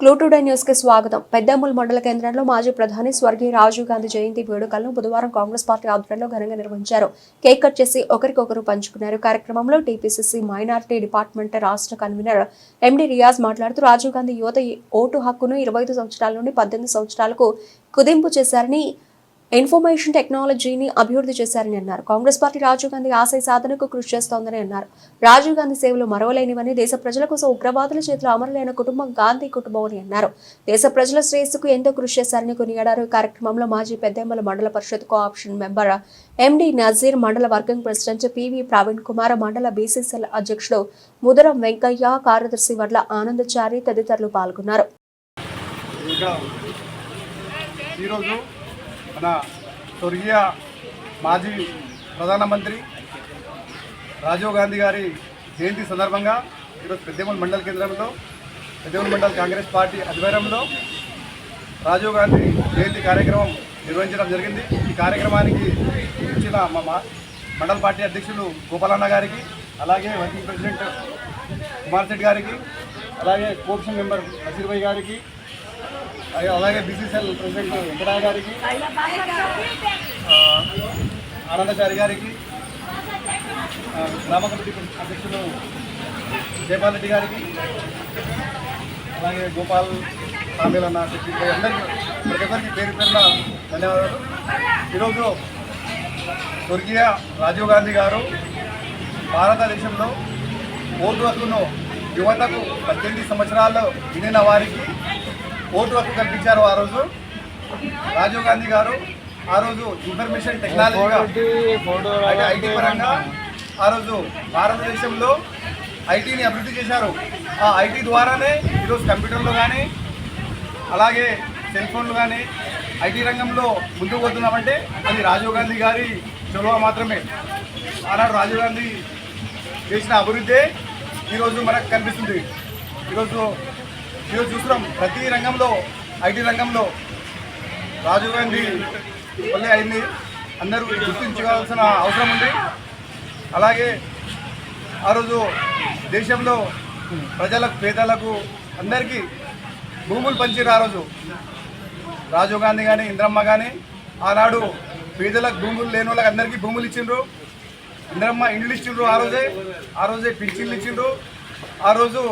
క్లూటుడే న్యూస్కి స్వాగతం. పెద్దమూల్ మండల కేంద్రంలో మాజీ ప్రధాని స్వర్గీయ రాజీవ్ గాంధీ జయంతి వేడుకలను బుధవారం కాంగ్రెస్ పార్టీ ఆధ్వర్యంలో ఘనంగా నిర్వహించారు. కేక్ కట్ చేసి ఒకరికొకరు పంచుకున్నారు. కార్యక్రమంలో టీపీసీసీ మైనారిటీ డిపార్ట్మెంట్ రాష్ట్ర కన్వీనర్ ఎండి రియాజ్ మాట్లాడుతూ రాజీవ్ గాంధీ యువత ఓటు హక్కును ఇరవై ఐదు సంవత్సరాల నుండి పద్దెనిమిది సంవత్సరాలకు కుదింపు చేశారని ఇన్ఫర్మేషన్ టెక్నాలజీని అభివృద్ధి చేశారని అన్నారు. కాంగ్రెస్ పార్టీ రాజీవ్ గాంధీ ఆశయ సాధనకు కృషి చేస్తోందని అన్నారు. రాజీవ్ గాంధీ సేవలు మరవలేనివని దేశ ప్రజల కోసం ఉగ్రవాదుల చేతిలో అమరులైన కుటుంబం గాంధీ కుటుంబం అని అన్నారు. దేశ ప్రజల శ్రేయస్సుకు ఎంతో కృషి చేశారని కొనియాడారు. ఏడారు కార్యక్రమంలో మాజీ పెద్దెమ్మల మండల పరిషత్ కోఆప్షన్ మెంబర్ ఎండి నజీర్ మండల working president PV Praveen Kumar మండల బీసీసీఎల్ అధ్యక్షుడు ముదరం వెంకయ్య కార్యదర్శి వడ్ల ఆనందచారి తదితరులు పాల్గొన్నారు. ఈరోజు మన స్వర్గీయ మాజీ ప్రధానమంత్రి రాజీవ్ గాంధీ గారి జయంతి సందర్భంగా ఈరోజు పెద్దమూల్ మండల కేంద్రంలో పెద్దమూల్ మండల కాంగ్రెస్ పార్టీ ఆధ్వర్యంలో రాజీవ్ గాంధీ జయంతి కార్యక్రమం నిర్వహించడం జరిగింది. ఈ కార్యక్రమానికి ఇచ్చిన మా మండల పార్టీ అధ్యక్షులు గోపాలన్న గారికి అలాగే వర్కింగ్ ప్రెసిడెంట్ కుమార్ శెట్టి గారికి అలాగే కోర్షన్ మెంబర్ నసీర్భాయ్ గారికి అలాగే- అలాగే బీసీసీఎల్ ప్రెసిడెంట్ వెంకటరాయ గారికి ఆనందచారి గారికి గ్రామ కమిటీ అధ్యక్షులు జయపాల్ రెడ్డి గారికి అలాగే గోపాల్ సామీల్ అన్న చెప్పి అందరికీ ప్రతి ఒక్కరికి పేరు పేరున ధన్యవాదాలు. ఈరోజు స్వర్గీయ రాజీవ్ గాంధీ గారు భారతదేశంలో ఓటు హక్కును యువతకు పద్దెనిమిది సంవత్సరాల్లో వినిన వారికి ఓటు హక్కు కల్పించారు ఆ రోజు. రాజీవ్ గాంధీ గారు ఆ రోజు ఇన్ఫర్మేషన్ టెక్నాలజీగా అంటే ఐటీ పరంగా ఆ రోజు భారతదేశంలో ఐటీని అభివృద్ధి చేశారు. ఆ ఐటీ ద్వారానే ఈరోజు కంప్యూటర్లు కానీ అలాగే సెల్ ఫోన్లు కానీ ఐటీ రంగంలో ముందుకు పోతున్నామంటే అది రాజీవ్ గాంధీ గారి చొరవ మాత్రమే. ఆనాడు రాజీవ్ గాంధీ చేసిన అభివృద్ధే ఈరోజు మనకు కనిపిస్తుంది. ఈరోజు ఈరోజు చూస్తున్నాం. ప్రతి రంగంలో ఐటీ రంగంలో రాజీవ్ గాంధీ వల్లే అయింది. అందరూ గుర్తించుకోవాల్సిన అవసరం ఉంది. అలాగే ఆ రోజు దేశంలో ప్రజలకు పేదలకు అందరికీ భూములు పంచారు ఆ రోజు. రాజీవ్ గాంధీ కానీ ఇంద్రమ్మ కానీ ఆనాడు పేదలకు భూములు లేని వాళ్ళకి అందరికీ భూములు ఇచ్చిండ్రు. ఇంద్రమ్మ ఇండ్లు ఇచ్చిండ్రు ఆ రోజే. ఆ రోజే పింఛన్లు ఇచ్చిండ్రు. ఆ రోజు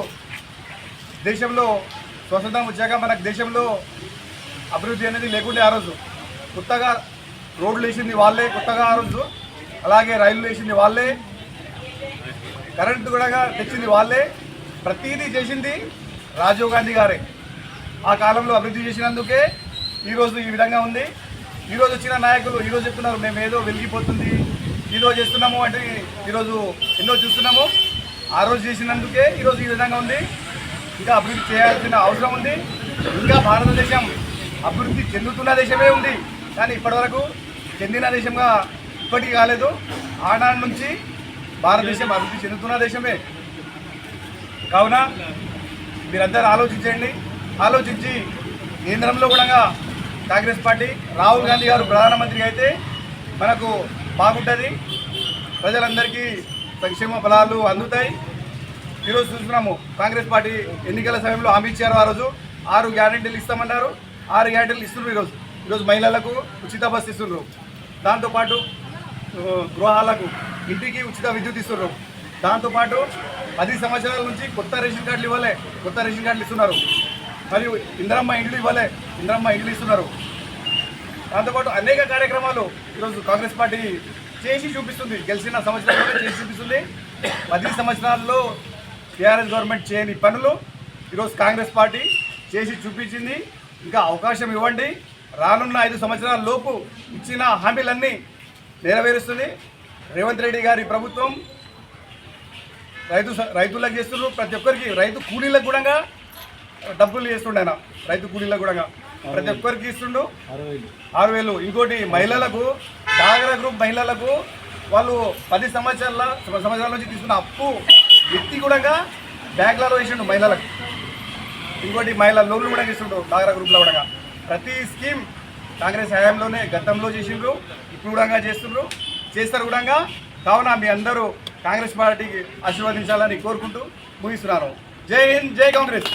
దేశంలో స్వతంత్రం వచ్చాక మనకు దేశంలో అభివృద్ధి అనేది లేకుండే ఆ రోజు. కొత్తగా రోడ్లు వేసింది వాళ్ళే కొత్తగా ఆ రోజు. అలాగే రైళ్ళు వేసింది వాళ్ళే. కరెంటు కూడా తెచ్చింది వాళ్ళే. ప్రతిదీ చేసింది రాజీవ్ గాంధీ గారే. ఆ కాలంలో అభివృద్ధి చేసినందుకే ఈరోజు ఈ విధంగా ఉంది. ఈరోజు వచ్చిన నాయకులు ఈరోజు చెప్తున్నారు మేము ఏదో వెలిగిపోతుంది. ఈరోజు చేస్తున్నాము అంటే ఈరోజు ఎన్నో చూస్తున్నాము. ఆ రోజు చేసినందుకే ఈరోజు ఈ విధంగా ఉంది. ఇంకా అభివృద్ధి చేయాల్సిన అవసరం ఉంది. ఇంకా భారతదేశం అభివృద్ధి చెందుతున్న దేశమే ఉంది. కానీ ఇప్పటివరకు చెందిన దేశంగా ఇప్పటికీ కాలేదు. ఆనాడు నుంచి భారతదేశం అభివృద్ధి చెందుతున్న దేశమే. కావున మీరందరూ ఆలోచించండి. ఆలోచించి కేంద్రంలో కూడా కాంగ్రెస్ పార్టీ రాహుల్ గాంధీ గారు ప్రధానమంత్రి అయితే మనకు బాగుంటుంది. ప్రజలందరికీ సంక్షేమ ఫలాలు అందుతాయి. ఈరోజు చూస్తున్నాము. కాంగ్రెస్ పార్టీ ఎన్నికల సమయంలో హామీ ఇచ్చారు ఆ రోజు. ఆరు గ్యారెంటీలు ఇస్తామన్నారు ఆరు గ్యారెంటీలు ఇస్తున్నారు ఈరోజు. ఈరోజు మహిళలకు ఉచిత బస్సు ఇస్తున్నారు. దాంతోపాటు గృహాలకు ఇంటికి ఉచిత విద్యుత్ ఇస్తున్నారు. దాంతోపాటు పది సంవత్సరాల నుంచి కొత్త రేషన్ కార్డులు ఇవ్వలే. కొత్త రేషన్ కార్డులు ఇస్తున్నారు. మరియు ఇంద్రమ్మ ఇండ్లు ఇవ్వలే. ఇంద్రమ్మ ఇండ్లు ఇస్తున్నారు. దాంతోపాటు అనేక కార్యక్రమాలు ఈరోజు కాంగ్రెస్ పార్టీ చేసి చూపిస్తుంది. గెలిచిన సంవత్సరాల్లో చేసి చూపిస్తుంది. పది సంవత్సరాల్లో టీఆర్ఎస్ గవర్నమెంట్ చేయని పనులు ఈరోజు కాంగ్రెస్ పార్టీ చేసి చూపించింది. ఇంకా అవకాశం ఇవ్వండి. రానున్న ఐదు సంవత్సరాల లోపు ఇచ్చిన హామీలన్నీ నెరవేరుస్తుంది. రేవంత్ రెడ్డి గారి ప్రభుత్వం రైతు స- రైతులకు చేస్తున్నారు ప్రతి ఒక్కరికి రైతు కూలీలకు కూడా డబ్బులు చేస్తుండే ఆయన. రైతు కూలీలకు కూడా ప్రతి ఒక్కరికి ఇస్తుండు. ఆరు వేలు. ఇంకోటి మహిళలకు డాగర గ్రూప్ మహిళలకు వాళ్ళు పది సంవత్సరాల సంవత్సరాల నుంచి తీసుకున్న అప్పు వ్యక్తి కూడా బ్యాగ్లలో వేసిండు మహిళలకు. ఇంకోటి మహిళ లోన్లు కూడా ఇస్తుండ్రు డాగ్రా గ్రూప్లో కూడా ప్రతి స్కీమ్ కాంగ్రెస్ హయాంలోనే గతంలో చేసిండ్రు ఇప్పుడు కూడా చేస్తుండ్రు. చేస్తారు కూడా కావున మీ అందరూ కాంగ్రెస్ పార్టీకి ఆశీర్వదించాలని కోరుకుంటూ ముగిస్తున్నాను. జై హింద్ జై కాంగ్రెస్.